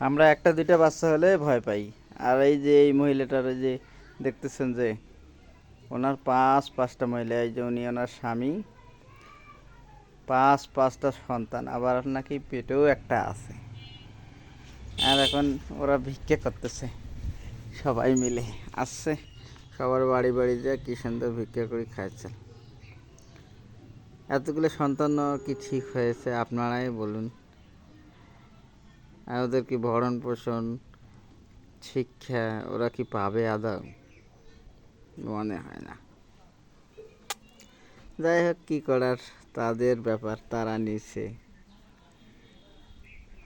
আমরা একটা দুইটা বাচ্চা হলে ভয় পাই। আর এই যে এই মহিলাটার যে দেখতেছেন যে ওনার পাঁচ পাঁচটা মহিলা, এই যে উনি ওনার স্বামী, পাঁচ পাঁচটা সন্তান, আবার নাকি পেটেও একটা আছে। আর এখন ওরা ভিক্ষা করতেছে, সবাই মিলে। আসছে, সবার বাড়ি বাড়ি যে কি সুন্দর ভিক্ষা করে খাচ্ছে। এতগুলো সন্তান কি ঠিক হয়েছে, আপনারাই বলুন। আর ওদের কি ভরণ পোষণ, শিক্ষা, ওরা কি পাবে আদৌ? মনে হয় না। যাই হোক, কী করার, তাদের ব্যাপার, তারা নিছে।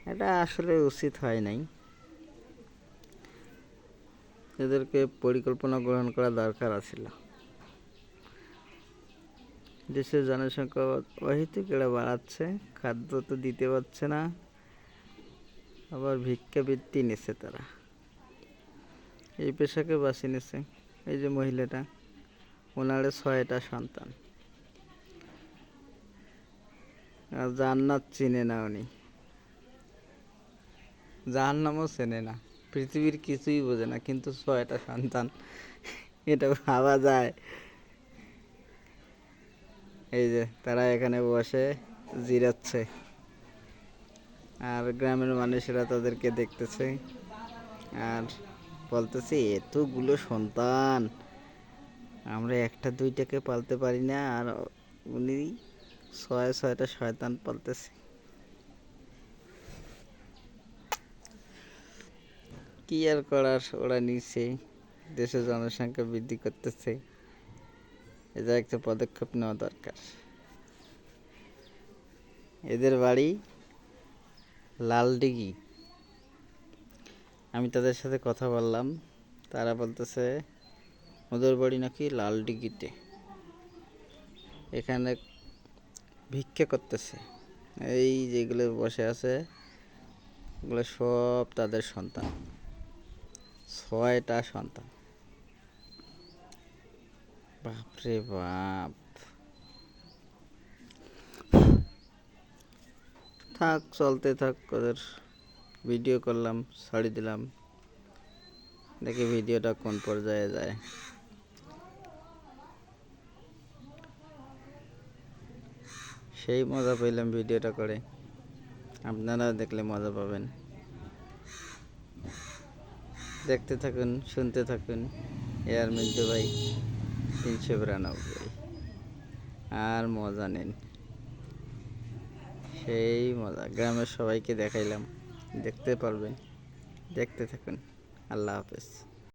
এটা আসলে উচিত হয় নাই। এদেরকে পরিকল্পনা গ্রহণ করা দরকার আছিল। দেশের জনসংখ্যা অহিতুক এরা বাড়াচ্ছে, খাদ্য তো দিতে পারছে না। আবার ভিক্ষাবৃত্তি নিছে তারা। এই পেশাকে বাছি নিছে। এই যে মহিলাটা, ওনার ছয়টা সন্তান। আর জান্নাত চিনে না উনি। জাহান্নামও চেনে না। পৃথিবীর কিছুই বোঝে না, কিন্তু ছয়টা সন্তান, এটা ভাবা যায়। এই যে তারা এখানে বসে জিরাচ্ছে। আর গ্রামের মানুষেরা তাদেরকে দেখতেছে। আর বলতেছে, এতগুলো সন্তান, আমরা একটা দুইটাকে পালতে পারি না। আর উনি ছয়, ছয়টা শয়তান পালতেছে। কি আর করার, ওরা নিচে দেশের জনসংখ্যা বৃদ্ধি করতেছে। এটা একটা পদক্ষেপ নেওয়া দরকার। এদের বাড়ি লালডিগি আমি তাদের সাথে কথা বললাম। তারা বলতেছে ওদের বাড়ি নাকি লালডিগিতে এখানে ভিক্ষা করতেছে। এই যেগুলো বসে আছে, ওগুলো সব তাদের সন্তান। ছয়টা সন্তান। বাপরে বাপ। থাক, চলতে থাক, ওদের ভিডিও করলাম, ছাড়ি দিলাম। দেখি ভিডিওটা কোন পর্যায়ে যায়। সেই মজা পেলাম ভিডিওটা করে। আপনারা দেখলে মজা পাবেন। দেখতে থাকুন, শুনতে থাকুন। এয়ার মিন্টু ভাই, তিনশো বিরানব্বই। আর মজা নেন। সেই মজা। গ্রামের সবাইকে দেখাইলাম। দেখতে পারবেন। দেখতে থাকুন। আল্লাহ হাফেজ।